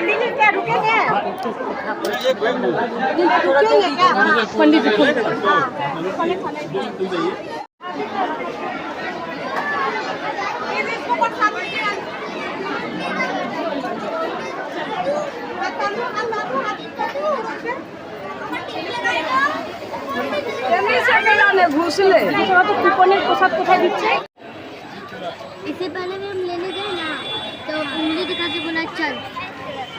पंडित जी क्या रुकेंगे रुकेंगे क्या पंडित जी हाँ, खाने खाने ये इसको कौन खाता है ঘুষলে তোরা তো কুপনের প্রসাদ কোথায় দিচ্ছে इससे पहले भी हम लेने गए ना तो उंगली दिखा के बोला चल